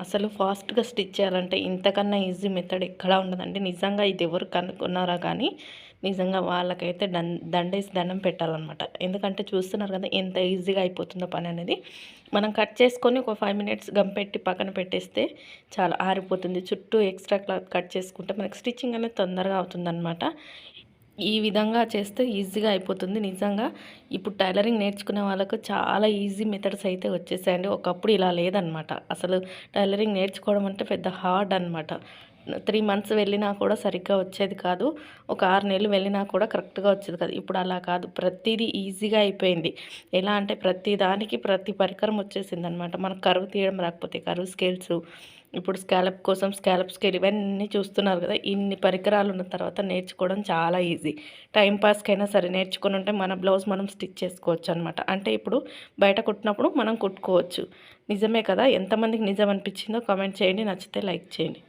అసలు ఫాస్ట్గా స్టిచ్ చేయాలంటే ఇంతకన్నా ఈజీ మెథడ్ ఎక్కడా ఉండదండి. నిజంగా ఇది ఎవరు కనుక్కున్నారా కానీ నిజంగా వాళ్ళకైతే దం దండేసి దండం పెట్టాలన్నమాట. ఎందుకంటే చూస్తున్నారు కదా ఎంత ఈజీగా అయిపోతుందో పని అనేది. మనం కట్ చేసుకొని ఒక ఫైవ్ మినిట్స్ గమ్ పెట్టి పక్కన పెట్టేస్తే చాలా ఆరిపోతుంది. చుట్టూ ఎక్స్ట్రా క్లాత్ కట్ చేసుకుంటే మనకి స్టిచ్చింగ్ అనేది తొందరగా అవుతుందన్నమాట. ఈ విధంగా చేస్తే ఈజీగా అయిపోతుంది. నిజంగా ఇప్పుడు టైలరింగ్ నేర్చుకునే వాళ్ళకు చాలా ఈజీ మెథడ్స్ అయితే వచ్చేసాయండి. ఒకప్పుడు ఇలా లేదనమాట అసలు టైలరింగ్ నేర్చుకోవడం అంటే పెద్ద హార్డ్ అనమాట త్రీ మంత్స్ వెళ్ళినా కూడా సరిగ్గా వచ్చేది కాదు. ఒక ఆరు నెలలు వెళ్ళినా కూడా కరెక్ట్గా వచ్చేది కాదు. ఇప్పుడు అలా కాదు. ప్రతిదీ ఈజీగా అయిపోయింది. ఎలా అంటే ప్రతి దానికి ప్రతి పరికరం వచ్చేసింది అనమాట మనకు కరువు తీయడం రాకపోతే కరువు స్కేల్స్ ఇప్పుడు స్కాలప్ కోసం స్కాలప్ స్కేల్ ఇవన్నీ చూస్తున్నారు కదా. ఇన్ని పరికరాలు ఉన్న తర్వాత నేర్చుకోవడం చాలా ఈజీ. టైం పాస్కైనా సరే నేర్చుకుని ఉంటే మన బ్లౌజ్ మనం స్టిచ్ చేసుకోవచ్చు అనమాట అంటే ఇప్పుడు బయట కుట్టినప్పుడు మనం కుట్టుకోవచ్చు. నిజమే కదా? ఎంతమందికి నిజం అనిపించిందో కామెంట్ చేయండి. నచ్చితే లైక్ చేయండి.